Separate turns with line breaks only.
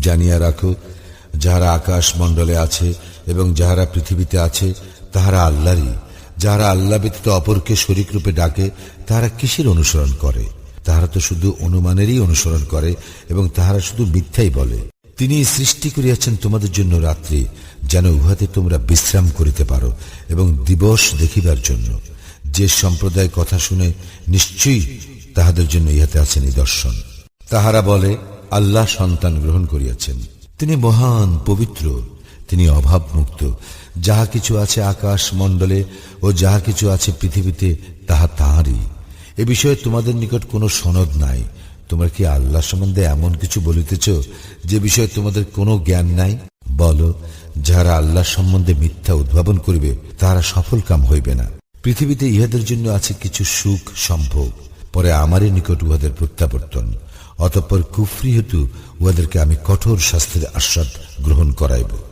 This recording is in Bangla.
জানিয়া রাখো, যাহারা আকাশ মণ্ডলে আছে এবং যাহারা পৃথিবীতে আছে, তাহারা আল্লাহরই। যাহারা আল্লাহ ব্যতীত অপরকে শরিক রূপে ডাকে, তাহারা কিসের অনুসরণ করে? তাহারা তো শুধু অনুমানেরই অনুসরণ করে এবং তাহারা শুধু মিথ্যাই বলে। তিনি সৃষ্টি করিয়াছেন তোমাদের জন্য রাত্রি, যেন উহাতে তোমরা বিশ্রাম করিতে পারো এবং দিবস দেখিবার জন্য। যে সম্প্রদায় কথা শুনে নিশ্চয়ই তাহাদের জন্য ইহাতে আছে নিদর্শন। তাহারা বলে আল্লাহ সন্তান গ্রহণ করিয়াছেন। তিনি মহান, পবিত্র, তিনি অভাবমুক্ত। যাহা কিছু আছে আকাশ মণ্ডলে ও যাহা কিছু আছে পৃথিবীতে, তাহা তাহারই। এ বিষয়ে তোমাদের নিকট কোনো সনদ নাই। তোমরা কি আল্লাহ সম্বন্ধে এমন কিছু বলিতেছ, যে বিষয়ে তোমাদের কোনো জ্ঞান নাই? বলো, যাহারা আল্লাহ সম্বন্ধে মিথ্যা উদ্ভাবন করিবে, তাহারা সফল কাম হইবে না। পৃথিবীতে ইহাদের জন্য আছে কিছু সুখ সম্ভোগ। পরে আমারই নিকট উহাদের প্রত্যাবর্তন, অতঃপর কুফরি হেতু উহাদেরকে আমি কঠোর শাস্তির আশ্বাদ গ্রহণ করাইব।